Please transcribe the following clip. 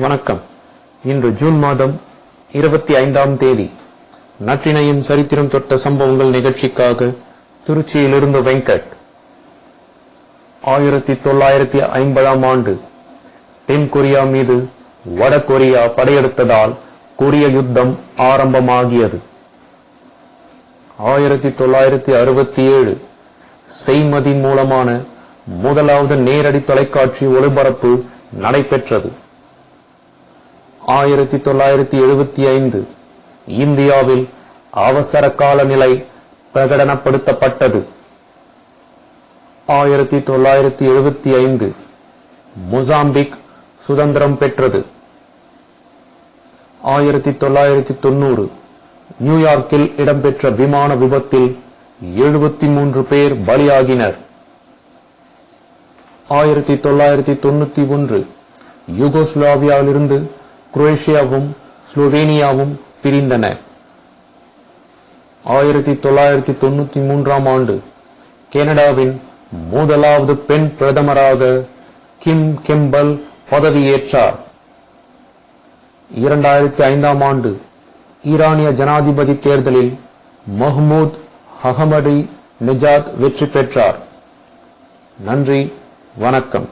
வணக்கம். இன்று ஜூன் மாதம் இருபத்தி ஐந்தாம் தேதி. நற்றினையின் சரித்திரம் தொட்ட சம்பவங்கள் நிகழ்ச்சிக்காக திருச்சியிலிருந்து வெங்கட். ஆயிரத்தி தொள்ளாயிரத்தி ஐம்பதாம் ஆண்டு தென்கொரியா மீது வடகொரியா படையெடுத்ததால் கொரிய யுத்தம் ஆரம்பமாகியது. ஆயிரத்தி தொள்ளாயிரத்தி அறுபத்தி ஏழு செய்மதி மூலமான முதலாவது நேரடி தொலைக்காட்சி ஒளிபரப்பு நடைபெற்றது. ஆயிரத்தி தொள்ளாயிரத்தி எழுபத்தி ஐந்து. இந்தியாவில் அவசர கால நிலை பிரகடனப்படுத்தப்பட்டது. ஆயிரத்தி தொள்ளாயிரத்தி எழுபத்தி ஐந்து மொசாம்பிக் சுதந்திரம் பெற்றது. ஆயிரத்தி தொள்ளாயிரத்தி தொண்ணூறு நியூயார்க்கில் இடம்பெற்ற விமான விபத்தில் எழுபத்தி மூன்று பேர் பலியாகினர். ஆயிரத்தி தொள்ளாயிரத்தி தொண்ணூத்தி ஒன்று யுகோஸ்லாவியாவிலிருந்து குரோேஷியாவும் ஸ்லோவேனியாவும் பிரிந்தன. ஆயிரத்தி தொள்ளாயிரத்தி தொண்ணூத்தி மூன்றாம் ஆண்டு கனடாவின் முதலாவது பெண் பிரதமராக கிம் கெம்பல் பதவியேற்றார். இரண்டாயிரத்தி ஐந்தாம் ஆண்டு ஈரானிய ஜனாதிபதி தேர்தலில் மஹ்மூத் அகமடி நிஜாத் வெற்றி பெற்றார். நன்றி வணக்கம்.